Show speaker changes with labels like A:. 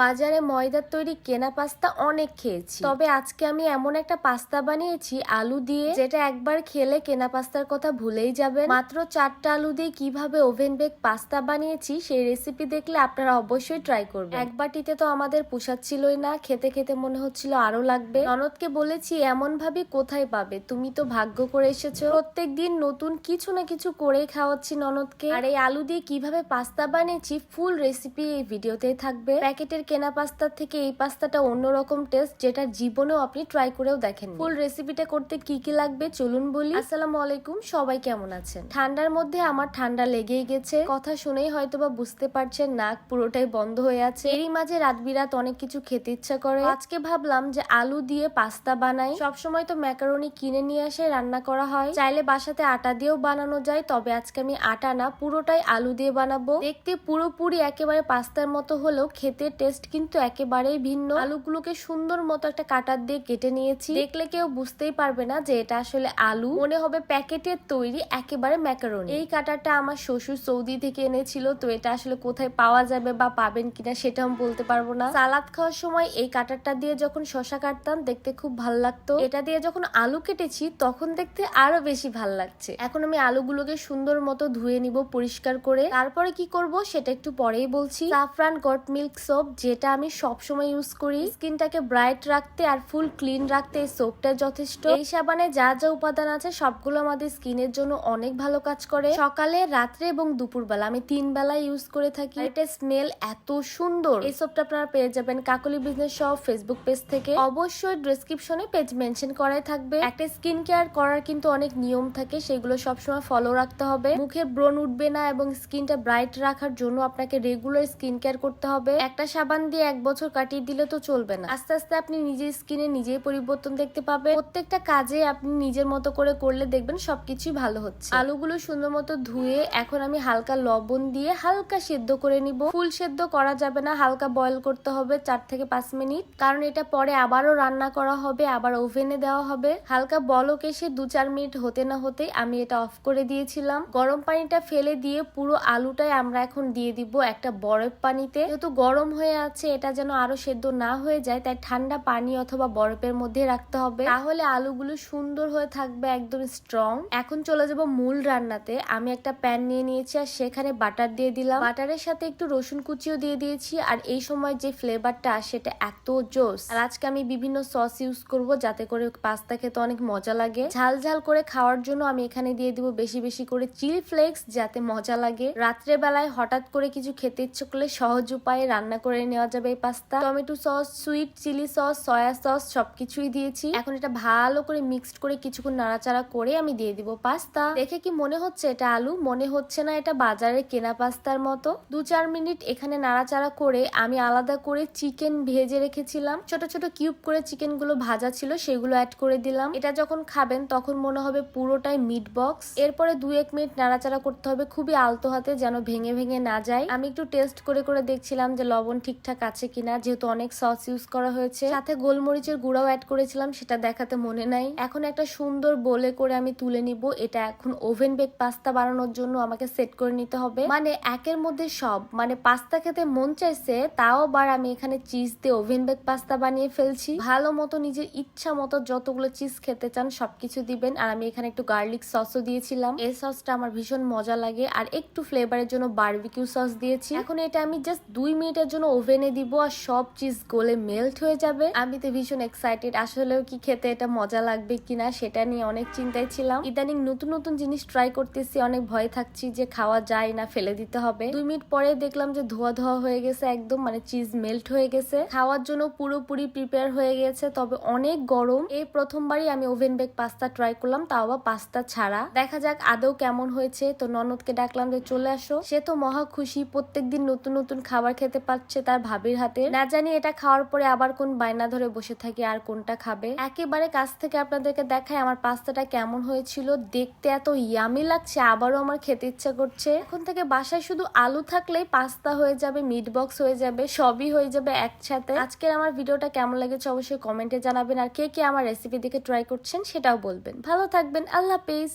A: বাজারে ময়দার তৈরি কেনা পাস্তা অনেক খেয়েছি। তবে আজকে আমি এমন একটা পাস্তা বানিয়েছি, আলু দিয়ে, যেটা একবার খেলে কেনা পাস্তার কথা ভুলেই যাবেন। মাত্র চারটা আলু দিয়ে কীভাবে ওভেন বেক পাস্তা বানিয়েছি, সেই রেসিপি দেখলে আপনারা অবশ্যই ট্রাই করবেন। এক বাটিতে তো আমাদের পোষাচ্ছিলই না, খেতে খেতে মনে হচ্ছিল আরও লাগবে। ননদকে বলেছি এমন ভাবে কোথায় পাবে? তুমি তো ভাগ্য করে এসেছ। প্রত্যেক দিন নতুন কিছু না কিছু করেই খাওয়াচ্ছি ননদকে। আর এই আলু দিয়ে কীভাবে পাস্তা বানিয়েছি, ফুল রেসিপি এই ভিডিওতেই থাকবে। প্যাকেটের কেনা পাস্তার থেকে এই পাস্তাটা অন্যরকম টেস্ট যেটা জীবনেও আপনি ট্রাই করেও দেখেন ফুল রেসিপিটা করতে কি কি লাগবে চলুন বলি। আসসালামু আলাইকুম, সবাই কেমন আছেন? ঠান্ডার মধ্যে আমার ঠান্ডা লেগেই গেছে। কথা শুনেই হয়তো বা বুঝতে পারছেন, নাক পুরোটাই বন্ধ হয়ে আছে। এরই মাঝে রাত বিরাত অনেক কিছু খেতে ইচ্ছা করে। আজকে ভাবলাম যে আলু দিয়ে পাস্তা বানাই। সবসময় তো ম্যাকারনি কিনে নিয়ে এসে রান্না করা হয়। চাইলে বাসাতে আটা দিয়েও বানানো যায়, তবে আজকে আমি আটা না, পুরোটাই আলু দিয়ে বানাবো। দেখতে পুরোপুরি একেবারে পাস্তার মতো হলেও খেতে টেস্ট কিন্তু একেবারেই ভিন্ন। আলুগুলোকে সুন্দর মতো একটা কাটার দিয়ে কেটে নিয়েছি। দেখলে কেউ বুঝতেই পারবে না যে এটা আসলে আলু। মনে হবে প্যাকেটের তৈরি একেবারে ম্যাকারনি। এই কাটারটা আমার শ্বশুর সৌদি থেকে এনেছিল, তো এটা আসলে কোথায় পাওয়া যাবে বা পাবেন কিনা সেটা আমি বলতে পারব না। সালাদ খাওয়ার সময় এই কাটারটা দিয়ে যখন শশা কাটতাম, দেখতে খুব ভালো লাগতো। এটা দিয়ে যখন আলু কেটেছি, তখন দেখতে আরও বেশি ভালো লাগছে। এখন আমি আলুগুলোকে সুন্দর মতো ধুয়ে নিব পরিষ্কার করে। তারপরে কি করব সেটা একটু পরেই বলছি। সাফরান গট মিল্ক সোপ যেটা আমি সব সময় ইউজ করি। স্কিনটাকে ব্রাইট রাখতে আর ফুল ক্লিন রাখতে এই সোপটা যথেষ্ট। এই সাবানে যা যা উপাদান আছে, সবগুলো আমাদের স্কিনের জন্য অনেক ভালো কাজ করে। সকালে, রাত্রে এবং দুপুরবেলা আমি তিন বেলা ইউজ করে থাকি। এটা স্মেল এত সুন্দর। এই সোপটা আপনারা পেয়ে যাবেন Kakoli business shop Facebook page থেকে। অবশ্যই ডেসক্রিপশনে পেজ মেনশন করাই থাকবে। একটা স্কিন কেয়ার করার কিন্তু অনেক নিয়ম থাকে, সেগুলো সবসময় ফলো রাখতে হবে। মুখে ব্রণ উঠবে না এবং স্কিনটা ব্রাইট রাখার জন্য আপনাকে রেগুলার স্কিন কেয়ার করতে হবে। একটা সাবান দিয়ে এক বছর কাটিয়ে দিলে তো চলবে না। আস্তে আস্তে আপনি নিজের স্কিনে নিজেই পরিবর্তন দেখতে পাবেন। প্রত্যেকটা কাজে আপনি নিজের মতো করে করলে দেখবেন সবকিছুই ভালো হচ্ছে। আলুগুলো সুন্দর মতো ধুয়ে এখন আমি হালকা লবণ দিয়ে হালকা সেদ্ধ করে নিব। ফুল সেদ্ধ করা যাবে না, হালকা বয়ল করতে হবে চার থেকে পাঁচ মিনিট। কারণ এটা পরে আবারও রান্না করা হবে, আবার ওভেনে দেওয়া হবে। হালকা বলক এসে দু চার মিনিট হতে না হতে আমি এটা অফ করে দিয়েছিলাম। গরম পানিটা ফেলে দিয়ে পুরো আলুটাই আমরা এখন দিয়ে দিব একটা বরফ পানিতে। যেহেতু গরম হয়ে আছে, এটা যেন আরও সেদ্ধ না হয়ে যায়, তাই ঠান্ডা পানি অথবা বরফের মধ্যে রাখতে হবে। তাহলে আলুগুলো সুন্দর হয়ে থাকবে, একদম স্ট্রং এখন চলে যাব মূল রান্নাতে। আমি একটা প্যান নিয়ে নিয়েছি আর সেখানে বাটার দিয়ে দিলাম। বাটারের সাথে একটু রসুন কুচিও দিয়ে দিয়েছি আর এই সময় যে ফ্লেভারটা সেটা এত জোস। আর আজকে আমি বিভিন্ন সস ইউজ করব, যাতে করে পাস্তা খেতে অনেক মজা লাগে। ঝাল ঝাল করে খাওয়ার জন্য আমি এখানে দিয়ে দিব বেশি বেশি করে চিলি ফ্লেক্স যাতে মজা লাগে। রাত্রে বেলায় হঠাৎ করে কিছু খেতে ইচ্ছে করলে সহজ উপায়ে রান্না করে নেওয়া যাবে এই pasta. Tomato sauce sweet chilli sauce soya sauce সবকিছুই দিয়েছি। এখন এটা ভালো করে মিক্সড করে কিছুক্ষণ নাড়াচাড়া করে আমি দিয়ে দিব পাস্তা। দেখে কি মনে হচ্ছে এটা আলু? মনে হচ্ছে না এটা বাজারে কেনা পাস্তার মতো। দু চার মিনিট এখানে নাড়াচাড়া করে আমি আলাদা করে চিকেন ভেজে রেখেছিলাম। ছোট ছোট কিউব করে চিকেনগুলো ভাজা ছিল, সেগুলো অ্যাড করে দিলাম। এটা যখন খাবেন তখন মনে হবে পুরোটাই মিট বক্স এরপরে দু এক মিনিট নাড়াচাড়া করতে হবে খুবই আলতো হাতে যেন ভেঙে ভেঙে না যায়। আমি একটু টেস্ট করে করে দেখছিলাম যে লবণ ঠিকঠাক আছে কিনা, যেহেতু অনেক সস ইউজ করা হয়েছে। সাথে গোলমরিচের গুঁড়াও অ্যাড করেছিলাম, সেটা দেখাতে মনে নাই। এখন একটা সুন্দর বলে করে আমি তুলে নিব। এটা এখন ওভেন বেক পাস্তা বানানোর জন্য আমাকে সেট করে নিতে হবে। মানে একের মধ্যে সব। মানে পাস্তা খেতে মন চাইছে, তাও আবার আমি এখানে চিজ দিয়ে ওভেন বেক পাস্তা বানিয়ে ফেলছি। ভালো মতো নিজের ইচ্ছা মতো যতগুলো চিজ খেতে চান, সবকিছু দিবেন। আর আমি এখানে একটু গার্লিক সসও দিয়েছিলাম। এই সসটা আমার ভীষণ মজা লাগে। আর একটু ফ্লেভারের জন্য বারবিকিউ সস দিয়েছি। এখন এটা আমি জাস্ট দুই মিনিটের জন্য ওভেনে দিব আর সব চিজ গলে মেল্ট হয়ে যাবে। আমি তো ভীষণ এক্সাইটেড আসলেও কি খেতে এটা মজা লাগবে কিনা সেটা নিয়ে অনেক চিন্তায় ছিলাম। ইদানিং নতুন নতুন জিনিস ট্রাই করতেছি। অনেক ভয় থাকছি যে খাওয়া যায় না, ফেলে দিতে হবে। দুই মিনিট পরে দেখলাম যে ধোয়া ধোয়া হয়ে গেছে একদম মানে চিজ মেল্ট হয়ে গেছে। খাওয়ার জন্য পুরোপুরি প্রিপেয়ার হয়ে গেছে, তবে অনেক গরম। এই প্রথমবারই আমি ওভেন বেক পাস্তা ট্রাই করলাম, তাও আবার পাস্তা ছাড়া। দেখা যাক আদৌ কেমন হয়েছে। তো ননদকে ডাকলাম যে চলে আসো। সে তো মহা খুশি। প্রত্যেকদিন নতুন নতুন খাবার খেতে পাচ্ছে তার ভাবির হাতে না জানি এটা খাওয়ার পরে আবার কোন বায়না ধরে বসে থাকি আর কোনটা খাবে। একেবারে কাছ থেকে আপনাদেরকে দেখায় আমার পাস্তাটা কেমন হয়েছিল। দেখতে এত ইয়ামি লাগছে, আবারও আমার খেতে ইচ্ছা করছে। এখন থেকে বাসায় শুধু আলু থাকলেই পাস্তা হয়ে যাবে মিট বক্স হয়ে যাবে, সবই হয়ে যাবে একসাথে। আজকের আমার ভিডিওটা কেমন লেগেছে অবশ্যই কমেন্টে জানাবেন। আর কে কে আমার রেসিপি দেখে ট্রাই করছেন সেটাও বলবেন। ভালো থাকবেন, আল্লাহ হাফেজ।